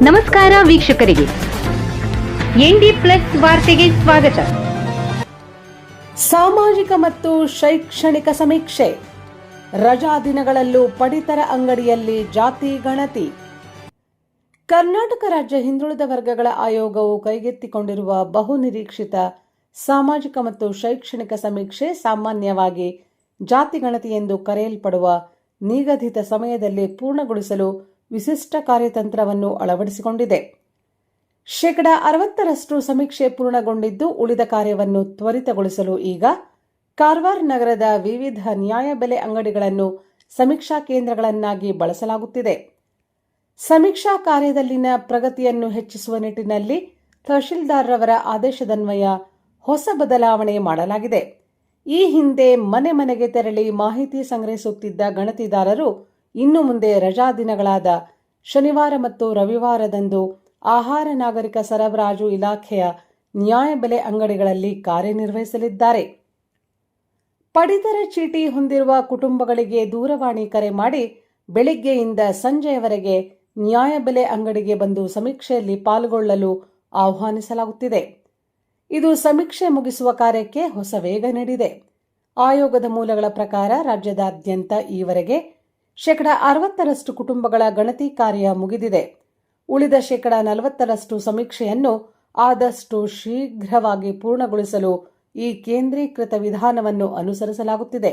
ನಮಸ್ಕಾರ ವೀಕ್ಷಕರಿಗೆ. ND plus ವಾರ್ತೆಗೆ ಸ್ವಾಗತ. ಸಾಮಾಜಿಕ ಮತ್ತು ಶೈಕ್ಷಣಿಕ ಸಮೀಕ್ಷೆ. ರಜಾ ದಿನಗಳಲ್ಲೂ ಪಡಿತರ ಅಂಗಡಿಯಲ್ಲಿ ಜಾತಿ ಗಣತಿ. ಕರ್ನಾಟಕ ರಾಜ್ಯ ಹಿಂದುಳಿದ ವರ್ಗಗಳ ಆಯೋಗವು ಕೈಗೆತ್ತಿಕೊಂಡಿರುವ ಬಹುನಿರೀಕ್ಷಿತ ಸಾಮಾಜಿಕ ಮತ್ತು ಶೈಕ್ಷಣಿಕ ಸಮೀಕ್ಷೆ ಸಾಮಾನ್ಯವಾಗಿ ಜಾತಿ ಗಣತಿ ಎಂದು ಕರೆಯಲ್ಪಡುವ ನಿಗದಿತ ಸಮಯದಲ್ಲಿ ಪೂರ್ಣಗೊಳಿಸಲು ವಿಶಿಷ್ಟ ಕಾರ್ಯತಂತ್ರವನ್ನು ಅಳವಡಿಸಿಕೊಂಡಿದೆ. ಶೇಕಡ ಅರವತ್ತರಷ್ಟು ಸಮೀಕ್ಷೆ ಪೂರ್ಣಗೊಂಡಿದ್ದು, ಉಳಿದ ಕಾರ್ಯವನ್ನು ತ್ವರಿತಗೊಳಿಸಲು ಈಗ ಕಾರವಾರ ನಗರದ ವಿವಿಧ ನ್ಯಾಯಬೆಲೆ ಅಂಗಡಿಗಳನ್ನು ಸಮೀಕ್ಷಾ ಕೇಂದ್ರಗಳನ್ನಾಗಿ ಬಳಸಲಾಗುತ್ತಿದೆ. ಸಮೀಕ್ಷಾ ಕಾರ್ಯದಲ್ಲಿನ ಪ್ರಗತಿಯನ್ನು ಹೆಚ್ಚಿಸುವ ನಿಟ್ಟಿನಲ್ಲಿ ತಹಶೀಲ್ದಾರ್ರವರ ಆದೇಶದನ್ವಯ ಹೊಸ ಬದಲಾವಣೆ ಮಾಡಲಾಗಿದೆ. ಈ ಹಿಂದೆ ಮನೆ ಮನೆಗೆ ತೆರಳಿ ಮಾಹಿತಿ ಸಂಗ್ರಹಿಸುತ್ತಿದ್ದ ಗಣತಿದಾರರು ಇನ್ನು ಮುಂದೆ ರಜಾ ದಿನಗಳಾದ ಶನಿವಾರ ಮತ್ತು ರವಿವಾರದಂದು ಆಹಾರ ನಾಗರಿಕ ಸರಬರಾಜು ಇಲಾಖೆಯ ನ್ಯಾಯಬೆಲೆ ಅಂಗಡಿಗಳಲ್ಲಿ ಕಾರ್ಯನಿರ್ವಹಿಸಲಿದ್ದಾರೆ. ಪಡಿತರ ಚೀಟಿ ಹೊಂದಿರುವ ಕುಟುಂಬಗಳಿಗೆ ದೂರವಾಣಿ ಕರೆ ಮಾಡಿ ಬೆಳಿಗ್ಗೆಯಿಂದ ಸಂಜೆಯವರೆಗೆ ನ್ಯಾಯಬೆಲೆ ಅಂಗಡಿಗೆ ಬಂದು ಸಮೀಕ್ಷೆಯಲ್ಲಿ ಪಾಲ್ಗೊಳ್ಳಲು ಆಹ್ವಾನಿಸಲಾಗುತ್ತಿದೆ. ಇದು ಸಮೀಕ್ಷೆ ಮುಗಿಸುವ ಕಾರ್ಯಕ್ಕೆ ಹೊಸ ವೇಗ ನೀಡಿದೆ. ಆಯೋಗದ ಮೂಲಗಳ ಪ್ರಕಾರ ರಾಜ್ಯದಾದ್ಯಂತ ಈವರೆಗೆ ಶೇಕಡ ಅರವತ್ತರಷ್ಟು ಕುಟುಂಬಗಳ ಗಣತಿ ಕಾರ್ಯ ಮುಗಿದಿದೆ. ಉಳಿದ ಶೇಕಡ ನಲವತ್ತರಷ್ಟು ಸಮೀಕ್ಷೆಯನ್ನು ಆದಷ್ಟು ಶೀಘ್ರವಾಗಿ ಪೂರ್ಣಗೊಳಿಸಲು ಈ ಕೇಂದ್ರೀಕೃತ ವಿಧಾನವನ್ನು ಅನುಸರಿಸಲಾಗುತ್ತಿದೆ.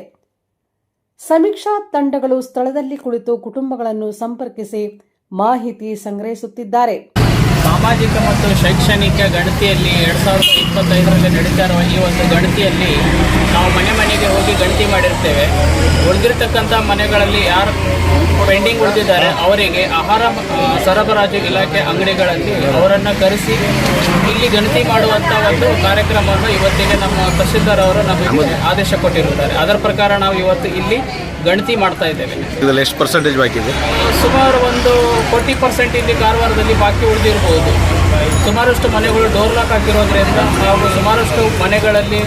ಸಮೀಕ್ಷಾ ತಂಡಗಳು ಸ್ಥಳದಲ್ಲಿ ಕುಳಿತು ಕುಟುಂಬಗಳನ್ನು ಸಂಪರ್ಕಿಸಿ ಮಾಹಿತಿ ಸಂಗ್ರಹಿಸುತ್ತಿದ್ದಾರೆ. ಸಾಮಾಜಿಕ ಮತ್ತು ಶೈಕ್ಷಣಿಕ ಗಣತಿಯಲ್ಲಿ ಎರಡು ಸಾವಿರದ ಇಪ್ಪತ್ತೈದರಲ್ಲಿ ನಡೀತಾ ಇರುವ ಈ ಒಂದು ಗಣತಿಯಲ್ಲಿ ನಾವು ಮನೆ ಮನೆಗೆ ಹೋಗಿ ಗಣತಿ ಮಾಡಿರ್ತೇವೆ. ಉಳಿದಿರ್ತಕ್ಕಂಥ ಮನೆಗಳಲ್ಲಿ ಯಾರು ಪೆಂಡಿಂಗ್ ಉಳಿದಿದ್ದಾರೆ ಅವರಿಗೆ ಆಹಾರ ಸರಬರಾಜು ಇಲಾಖೆ ಅಂಗಡಿಗಳಲ್ಲಿ ಅವರನ್ನು ಕರೆಸಿ ಇಲ್ಲಿ ಗಣತಿ ಮಾಡುವಂಥ ಒಂದು ಕಾರ್ಯಕ್ರಮವನ್ನು ಇವತ್ತಿಗೆ ನಮ್ಮ ತಹಶೀಲ್ದಾರ್ ಅವರು ನಮಗೆ ಆದೇಶ ಕೊಟ್ಟಿರುತ್ತಾರೆ. ಅದರ ಪ್ರಕಾರ ನಾವು ಇವತ್ತು ಇಲ್ಲಿ ಗಣತಿ ಮಾಡ್ತಾ ಇದ್ದೇವೆ. ಇದರಲ್ಲಿ ಎಷ್ಟು ಪರ್ಸೆಂಟೇಜ್ ಬಾಕಿ ಇದೆ? ಸುಮಾರು ಒಂದು ಫೋರ್ಟಿ ಪರ್ಸೆಂಟ್ ಇಲ್ಲಿ ಕಾರವಾರದಲ್ಲಿ ಬಾಕಿ ಉಳಿದಿರ್ಬೋದು. ಸುಮಾರಷ್ಟು ಮನೆಗಳು ಡೋರ್ ಲಾಕ್ ಹಾಕಿರೋದ್ರಿಂದ ಹಾಗೂ ಸುಮಾರಷ್ಟು ಮನೆಗಳಲ್ಲಿ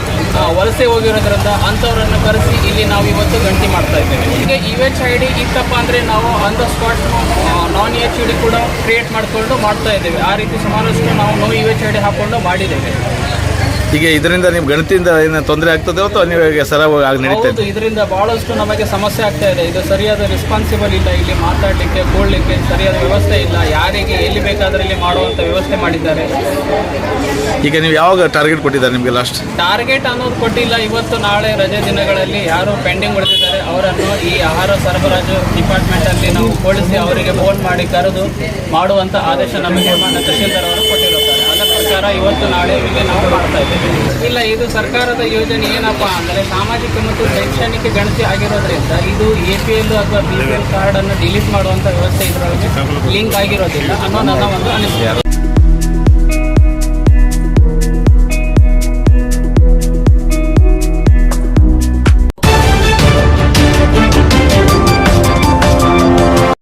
ವಲಸೆ ಹೋಗಿರೋದ್ರಿಂದ ಅಂಥವರನ್ನು ಕರೆಸಿ ಇಲ್ಲಿ ನಾವು ಇವತ್ತು ಗಣತಿ ಮಾಡ್ತಾ ಇದ್ದೇವೆ. ಹೀಗೆ ಯು ಎಚ್ ಐ ಡಿ ಇತ್ತಪ್ಪ ಅಂದರೆ ನಾವು on the spot non H I D ಕೂಡ ಕ್ರಿಯೇಟ್ ಮಾಡಿಕೊಂಡು ಮಾಡ್ತಾ ಇದ್ದೇವೆ. ಆ ರೀತಿ ಸುಮಾರಷ್ಟು ನಾವು no U H I D ಹಾಕ್ಕೊಂಡು ಮಾಡಿದ್ದೇವೆ. ಈಗ ಇದರಿಂದ ನಿಮ್ಮ ಗಣತಿಯಿಂದ ಏನು ತೊಂದರೆ ಆಗ್ತದೆ ಅಥವಾ ನೀವು ಸರ ನಡೀತಾ ಹೌದು ಇದರಿಂದ ಬಹಳಷ್ಟು ನಮಗೆ ಸಮಸ್ಯೆ ಆಗ್ತಾ ಇದೆ. ಇದು ಸರಿಯಾದ ರೆಸ್ಪಾನ್ಸಿಬಲ್ ಇಲ್ಲ ಇಲ್ಲಿ ಮಾತಾಡಲಿಕ್ಕೆ ಕೂಡಲಿಕ್ಕೆ ಸರಿಯಾದ ವ್ಯವಸ್ಥೆ ಇಲ್ಲ. ಯಾರಿಗೆ ಎಲ್ಲಿ ಬೇಕಾದ್ರೆ ಇಲ್ಲಿ ಮಾಡುವಂತ ವ್ಯವಸ್ಥೆ ಮಾಡಿದ್ದಾರೆ. ಈಗ ನೀವು ಯಾವಾಗ ಟಾರ್ಗೆಟ್ ಕೊಟ್ಟಿದ್ದಾರೆ ನಿಮಗೆ ಲಾಸ್ಟ್ ಟಾರ್ಗೆಟ್ ಅನ್ನೋದು ಕೊಟ್ಟಿಲ್ಲ. ಇವತ್ತು ನಾಳೆ ರಜೆ ದಿನಗಳಲ್ಲಿ ಯಾರು ಪೆಂಡಿಂಗ್ ಉಳಿದಿದ್ದಾರೆ ಅವರನ್ನು ಈ ಆಹಾರ ಸರಬರಾಜು ಡಿಪಾರ್ಟ್ಮೆಂಟಲ್ಲಿ ನಾವು ಕೂಡಿಸಿ ಅವರಿಗೆ ಫೋನ್ ಮಾಡಿ ಕರೆದು ಮಾಡುವಂಥ ಆದೇಶ ನಮಗೆ ಮಾನ್ಯ ತಹಶೀಲ್ದಾರ್ ಅವರು ಇವತ್ತು ನಾಳೆ ನಾವು ಮಾಡ್ತಾ ಇದ್ದೇವೆ. ಇಲ್ಲ, ಇದು ಸರ್ಕಾರದ ಯೋಜನೆ ಏನಪ್ಪಾ ಅಂದರೆ ಸಾಮಾಜಿಕ ಮತ್ತು ಶೈಕ್ಷಣಿಕ ಗಣತಿ ಆಗಿರೋದ್ರಿಂದ ಇದು ಎ ಪಿ ಎಲ್ ಅಥವಾ ಬಿ ಪಿ ಎಲ್ ಕಾರ್ಡ್ ಅನ್ನು ಡಿಲೀಟ್ ಮಾಡುವಂತ ವ್ಯವಸ್ಥೆ ಇದರೊಳಗೆ ಲಿಂಕ್ ಆಗಿರೋದಿಲ್ಲ ಅನ್ನೋ ನನ್ನ ಒಂದು ಅನಿಸಿಕೆ.